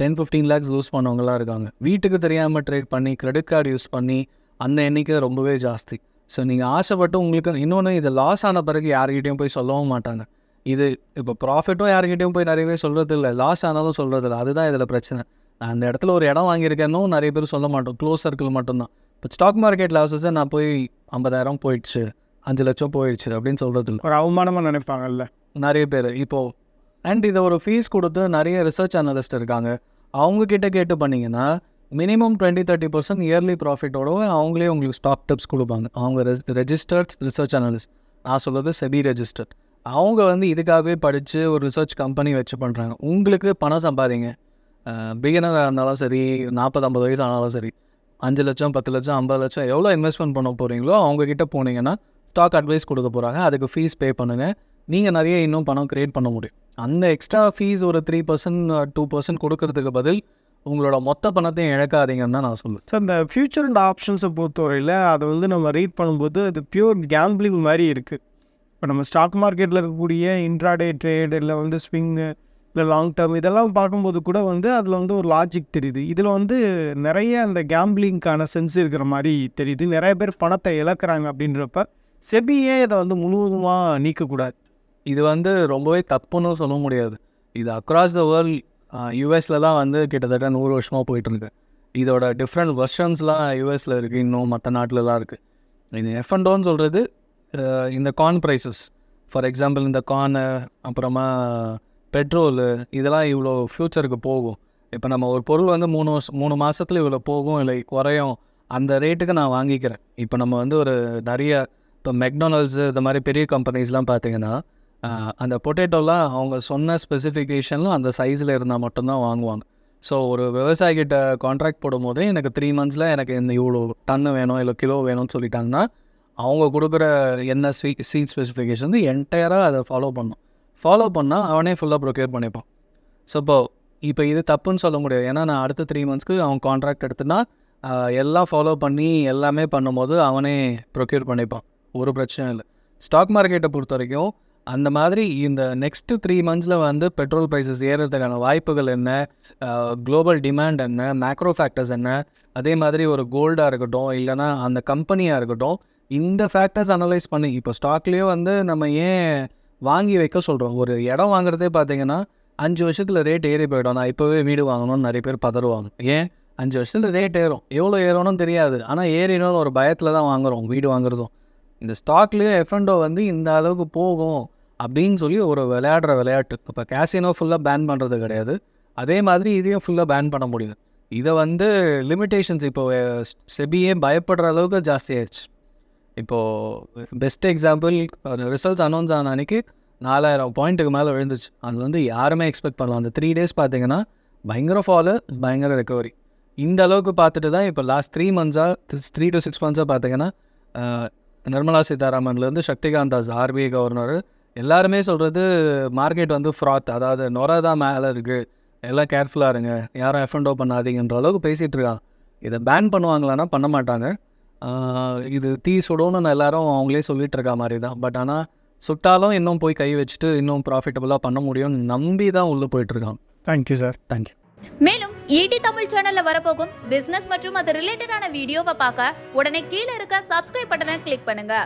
டென் ஃபிஃப்டீன் லேக்ஸ் லூஸ் பண்ணவங்களாம் இருக்காங்க. வீட்டுக்கு தெரியாமல் ட்ரேட் பண்ணி கிரெடிட் கார்டு யூஸ் பண்ணி அந்த எண்ணிக்கை ரொம்பவே ஜாஸ்தி. ஸோ நீங்கள் ஆசைப்பட்டு உங்களுக்கு இன்னொன்று இது லாஸ் ஆன பிறகு யார்கிட்டயும் போய் சொல்லவும் மாட்டாங்க. இது இப்போ ப்ராஃபிட்டும் யார்கிட்டயும் போய் நிறையவே சொல்கிறது இல்லை லாஸ் ஆனாலும் சொல்கிறது இல்லை அதுதான் இதில் பிரச்சனை. நான் அந்த இடத்துல ஒரு இடம் வாங்கியிருக்கேன்னு நிறைய பேர் சொல்ல மாட்டோம். க்ளோஸ் சர்க்கிள் மட்டும்தான். இப்போ ஸ்டாக் மார்க்கெட் லாஸஸை நான் போய் ஐம்பதாயிரம் போயிடுச்சு. அஞ்சு லட்சம் போயிடுச்சு அப்படின்னு சொல்கிறது இல்லை ஒரு அவமானமாக நினைப்பாங்கல்ல. நிறைய பேர். இப்போது அண்ட் இதை ஒரு ஃபீஸ் கொடுத்து நிறைய ரிசர்ச் அனலிஸ்ட் இருக்காங்க. அவங்க கிட்ட கேட்டு பண்ணிங்கன்னா minimum twenty thirty percent yearly ப்ராஃபிட்டோட அவங்களே உங்களுக்கு ஸ்டாக் டிப்ஸ் கொடுப்பாங்க. அவங்க ரெஜிஸ்டர்ட் ரிசர்ச் அனலிஸ்ட் நான் சொல்கிறது செபி ரெஜிஸ்டர்ட் அவங்க வந்து இதுக்காகவே படித்து ஒரு ரிசர்ச் கம்பெனி வச்சு பண்ணுறாங்க உங்களுக்கு பணம் சம்பாதிங்க. பிகினராக இருந்தாலும் சரி நாற்பது ஐம்பது வயசு ஆனாலும் சரி அஞ்சு லட்சம் பத்து லட்சம் ஐம்பது லட்சம் எவ்வளோ இன்வெஸ்ட்மெண்ட் பண்ண போகிறீங்களோ அவங்கக்கிட்ட போனீங்கன்னா ஸ்டாக் அட்வைஸ் கொடுக்க போகிறாங்க அதுக்கு ஃபீஸ் பே பண்ணுங்கள் நீங்கள் நிறைய இன்னும் பணம் க்ரியேட் பண்ண முடியும். அந்த எக்ஸ்ட்ரா ஃபீஸ் ஒரு த்ரீ பர்சன்ட் டூ பர்சன்ட் கொடுக்கறதுக்கு பதில் உங்களோட மொத்த பணத்தையும் இழக்காதீங்கன்னு தான் நான் சொல்லுவேன். சார் இந்த ஃபியூச்சர் அண்ட் ஆப்ஷன்ஸை பொறுத்தவரையில் அதை வந்து நம்ம ரீட் பண்ணும்போது அது பியூர் கேம்பிளிங் மாதிரி இருக்குது இப்போ நம்ம ஸ்டாக் மார்க்கெட்டில் இருக்கக்கூடிய இன்ட்ராடே ட்ரேட் இல்லை வந்து ஸ்விங்கு இல்லை லாங் டேர்ம் இதெல்லாம் பார்க்கும்போது கூட வந்து அதில் வந்து ஒரு லாஜிக் தெரியுது. இதில் வந்து நிறைய அந்த கேம்பிளிங்க்கான சென்ஸ் இருக்கிற மாதிரி தெரியுது. நிறைய பேர் பணத்தை இழக்கிறாங்க அப்படின்றப்ப செபியே இதை வந்து முழுவதுமாக நீக்கக்கூடாது. இது வந்து ரொம்பவே தப்புன்னு சொல்ல முடியாது. இது அக்ராஸ் த வேர்ல்ட் யூஎஸ்லலாம் வந்து கிட்டத்தட்ட நூறு வருஷமாக போயிட்டுருக்கு. இதோட டிஃப்ரெண்ட் வெர்ஷன்ஸ்லாம் யூஎஸில் இருக்குது இன்னும் மற்ற நாட்டிலலாம் இருக்குது இது எஃப்என்டோன்னு சொல்கிறது இந்த கார்ன் ப்ரைஸஸ் ஃபார் எக்ஸாம்பிள் இந்த கார்னு அப்புறமா பெட்ரோலு இதெல்லாம் இவ்வளோ ஃப்யூச்சருக்கு போகும். இப்போ நம்ம ஒரு பொருள் வந்து மூணு வருஷம் மூணு மாதத்தில் இவ்வளோ போகும் இல்லை குறையும் அந்த ரேட்டுக்கு நான் வாங்கிக்கிறேன். இப்போ நம்ம வந்து ஒரு நிறைய இப்போ மெக்டொனால்ட்ஸு இந்த மாதிரி பெரிய கம்பெனிஸ்லாம் பார்த்தீங்கன்னா அந்த பொட்டேட்டோலாம் அவங்க சொன்ன ஸ்பெசிஃபிகேஷனில் அந்த சைஸில் இருந்தால் மட்டும்தான் வாங்குவாங்க. ஸோ ஒரு விவசாயிகிட்ட கான்ட்ராக்ட் போடும்போதே எனக்கு த்ரீ மந்த்ஸில் எனக்கு இந்த இவ்வளோ டன்னு வேணும் இல்லை கிலோ வேணும்னு சொல்லிட்டாங்கன்னா அவங்க கொடுக்குற என்ன ஸ்வீ சீட் ஸ்பெசிஃபிகேஷன் வந்து என்டையராக அதை ஃபாலோ பண்ணும். ஃபாலோ பண்ணால் அவனே ஃபுல்லாக ப்ரொக்யூர் பண்ணிப்பான். ஸோ இப்போ இப்போ இது தப்புன்னு சொல்ல முடியாது. ஏன்னா நான் அடுத்த த்ரீ மந்த்ஸ்க்கு அவன் கான்ட்ராக்ட் எடுத்துனா எல்லாம் ஃபாலோ பண்ணி எல்லாமே பண்ணும்போது அவனே ப்ரொக்யூர் பண்ணிப்பான். ஒரு பிரச்சனையும் இல்லை. ஸ்டாக் மார்க்கெட்டை பொறுத்த வரைக்கும் அந்த மாதிரி இந்த நெக்ஸ்ட்டு த்ரீ மந்த்ஸில் வந்து பெட்ரோல் ப்ரைஸஸ் ஏறுறதுக்கான வாய்ப்புகள் என்ன? குளோபல் டிமாண்ட் என்ன? மேக்ரோ ஃபேக்டர்ஸ் என்ன? அதே மாதிரி ஒரு கோல்டாக இருக்கட்டும் இல்லைனா அந்த கம்பெனியாக இருக்கட்டும் இந்த ஃபேக்டர்ஸ் அனலைஸ் பண்ணி இப்போ ஸ்டாக்லேயே வந்து நம்ம ஏன் வாங்கி வைக்க சொல்கிறோம் ஒரு இடம் வாங்குறதே பார்த்தீங்கன்னா அஞ்சு வருஷத்தில் ரேட் ஏறி போயிடும். நான் இப்போவே வீடு வாங்கணும்னு நிறைய பேர் பதறுவாங்க. ஏன்? அஞ்சு வருஷத்தில் ரேட் ஏறும். எவ்வளோ ஏறணும்னு தெரியாது. ஆனால் ஏறினோன்னு ஒரு பயத்தில் தான் வாங்குறோம் வீடு வாங்குறதும். இந்த ஸ்டாக்லேயே எஃப்என்டோ வந்து இந்த அளவுக்கு போகும். அப்படின்னு சொல்லி ஒரு விளையாடுற விளையாட்டு. இப்போ கேசினோ ஃபுல்லாக பேன் பண்ணுறது கிடையாது. அதே மாதிரி இதையும் ஃபுல்லாக பேன் பண்ண முடியுது இதை வந்து லிமிட்டேஷன்ஸ் இப்போ செபியே பயப்படுற அளவுக்கு ஜாஸ்தி ஆயிடுச்சு இப்போது பெஸ்ட் எக்ஸாம்பிள் ரிசல்ட்ஸ் அனௌன்ஸ் ஆன அன்றைக்கி நாலாயிரம் பாயிண்ட்டுக்கு மேலே விழுந்துச்சு. அது வந்து யாருமே எக்ஸ்பெக்ட் பண்ணலாம் அந்த த்ரீ டேஸ் பார்த்தீங்கன்னா பயங்கர ஃபாலு பயங்கர ரெக்கவரி இந்த அளவுக்கு பார்த்துட்டு தான் இப்போ லாஸ்ட் த்ரீ மந்த்ஸாக த்ரீ டு சிக்ஸ் மந்த்ஸாக பார்த்தீங்கன்னா நிர்மலா சீதாராமன்லேருந்து சக்திகாந்த் தாஸ் ஆர்பிஐ கவர்னர் எல்லாருமே சொல்கிறது மார்க்கெட் வந்து ஃப்ராத் அதாவது நொரை தான் மேலே இருக்குது எல்லாம் கேர்ஃபுல்லாக இருங்க. யாரும் எஃப்என்டோ பண்ணாதீங்கன்ற அளவுக்கு பேசிகிட்டு இருக்காங்க. இதை பேன் பண்ணுவாங்களான்னா பண்ண மாட்டாங்க. இது தீ சுடணும்னு எல்லாரும் அவங்களே சொல்லிட்டு இருக்க மாதிரி தான். பட் ஆனால் சுட்டாலும் இன்னும் போய் கை வச்சுட்டு இன்னும் ப்ராஃபிட்டபுளாக பண்ண முடியும்னு நம்பி தான் உள்ளே போயிட்டுருக்காங்க thank you sir thank you மேலும் ஈடி தமிழ் சேனல்ல வரப்போகும் பிசினஸ் மற்றும் அது ரிலேட்டடான வீடியோவை பார்க்க உடனே கீழே இருக்க சப்ஸ்கிரைப் பட்டனை கிளிக் பண்ணுங்க.